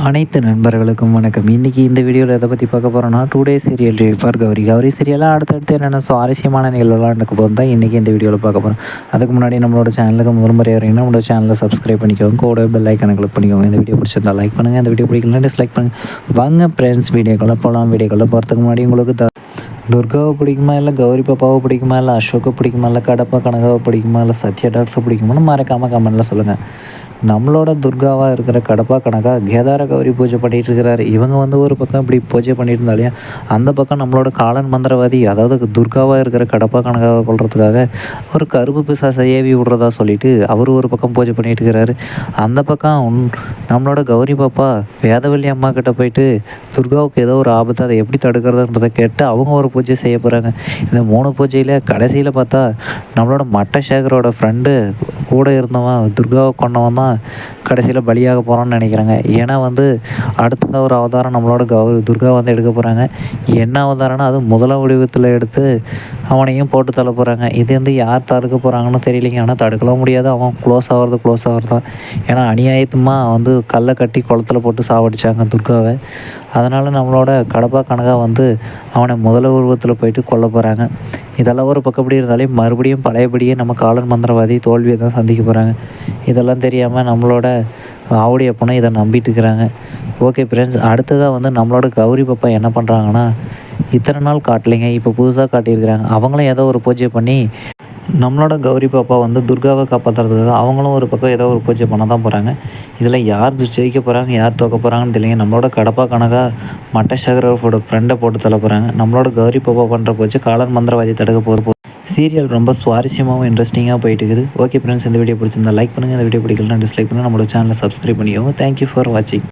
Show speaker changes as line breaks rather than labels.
அனைத்து நண்பர்களுக்கும் வணக்கம். இன்றைக்கி இந்த வீடியோவில் எதை பற்றி பார்க்க போகிறோன்னா today serial for Gauri. Gauri சீரியலாக அடுத்தடுத்து என்னென்ன சுவாரஸ்யமான நிகழ்வுலாம் நடக்க போகிறது தான் இன்றைக்கி இந்த வீடியோவில் பார்க்க போகிறோம் அதுக்கு முன்னாடி நம்மளோட சேனலுக்கு முதல் முறை வரீங்கன்னா நம்மளோட சேனலை சப்ஸ்கிரைப் பண்ணிக்கோங்க. கூட பெல் ஐக்கனை கிளிக் பண்ணிக்கோங்க. இந்த வீடியோ பிடிச்சிருந்தா லைக் பண்ணுங்கள் இந்த வீடியோ பிடிக்கலாம் டிஸ்லைக் பண்ணுங்கள் வாங்க ஃப்ரெண்ட்ஸ் வீடியோக்குள்ளே போகலாம் வீடியோக்குள்ளே போகிறதுக்கு முன்னாடி உங்களுக்கு துர்காவை பிடிக்குமா இல்லை கௌரி பாப்பாவை பிடிக்குமா இல்லை அசோக்கை பிடிக்குமா இல்லை கடப்பா கனகாவை பிடிக்குமா இல்லை சத்யா டாக்டர் பிடிக்குமான்னு மறக்காமல் கமெண்ட்டில் சொல்லுங்கள் நம்மளோட துர்காவாக இருக்கிற கடப்பா கணக்கா கேதார கௌரி பூஜை பண்ணிகிட்டு இருக்கிறாரு இவங்க வந்து ஒரு பக்கம் இப்படி பூஜை பண்ணிட்டு இருந்தாலே அந்த பக்கம் நம்மளோட காலன் மந்திரவாதி அதாவது துர்காவாக இருக்கிற கடப்பா கணக்காக கொள்றதுக்காக ஒரு கருப்பு பிசாசை ஏவி விடுறதா சொல்லிட்டு அவர் ஒரு பக்கம் பூஜை பண்ணிட்டு இருக்கிறாரு அந்த பக்கம் நம்மளோட கௌரி பாப்பா வேதவல்லி அம்மா கிட்ட போயிட்டு துர்காவுக்கு ஏதோ ஒரு ஆபத்து அதை எப்படி தடுக்கிறதுன்றதை கேட்டு அவங்க ஒரு பூஜை பூஜை செய்ய போகிறாங்க இந்த மூணு பூஜையில் கடைசியில் பார்த்தா நம்மளோட மட்டசேகரோட ஃப்ரெண்டு கூட இருந்தவன் துர்காவை கொண்டவன் தான் கடைசியில் பலியாக போகிறான்னு நினைக்கிறாங்க. ஏன்னா வந்து அடுத்த ஒரு அவதாரம் நம்மளோட கௌரி துர்கா வந்து எடுக்க போகிறாங்க என்ன அவதாரம்னா அது முதல வடிவத்தில் எடுத்து அவனையும் போட்டு தள்ள போகிறாங்க இது வந்து யார் தடுக்க போகிறாங்கன்னு தெரியலைங்க. ஆனால் தடுக்கலாம் முடியாது. அவன் க்ளோஸ் ஆகிறது க்ளோஸ் ஆகிறது தான் ஏன்னா அநியாயத்துமாக வந்து கல்லை கட்டி குளத்துல போட்டு சாவடிச்சாங்க துர்காவை. அதனால் நம்மளோட கடப்பா கனகா வந்து அவனை முதல்ல உருவத்தில் போயிட்டு கொல்ல போகிறாங்க இதெல்லாம் ஒரு பக்கப்படி இருந்தாலே மறுபடியும் பழையபடியே நம்ம காலன் மந்திரவாதி தோல்வியை தான் சந்திக்க போகிறாங்க இதெல்லாம் தெரியாமல் நம்மளோட ஆவுடைய பொண்ணை இதை நம்பிட்டு இருக்கிறாங்க. ஓகே ஃப்ரெண்ட்ஸ் அடுத்ததாக வந்து நம்மளோட கௌரி பாப்பா என்ன பண்ணுறாங்கன்னா இத்தனை நாள் காட்டலைங்க இப்போ புதுசாக காட்டியிருக்கிறாங்க. அவங்களும் ஏதோ ஒரு பூஜை பண்ணி நம்மளோட கௌரி பாப்பா வந்து துர்காவை காப்பாற்றுறதுக்காக அவங்களும் ஒரு பக்கம் ஏதோ ஒரு பூஜை பண்ண தான் போகிறாங்க இதில் யார் ஜெயிக்க போகிறாங்க யார் தோக்க போகிறாங்கன்னு தெரியல. நம்மளோட கடப்பா கணக்காக மட்டசேகரோட ஃப்ரெண்டை போட்டு தள்ள போகிறாங்க நம்மளோட கௌரி பாப்பா பண்ணுற பூஜை காலன் மந்திரவாதி தடுக்க போகிற சீரியல் ரொம்ப சுவாரஸ்யமாகவும் இன்ட்ரெஸ்டிங்காக போயிட்டு இருக்குது. ஓகே ஃப்ரெண்ட்ஸ் இந்த வீடியோ பிடிச்சிருந்தா லைக் பண்ணுங்கள் இந்த வீடியோ பிடிக்கலாம் டிஸ்லைக் பண்ணுங்கள் நம்மளோட சேனலை சப்ஸ்கிரைப் பண்ணிக்கோங்க. தேங்க்யூ ஃபார் வாட்சிங்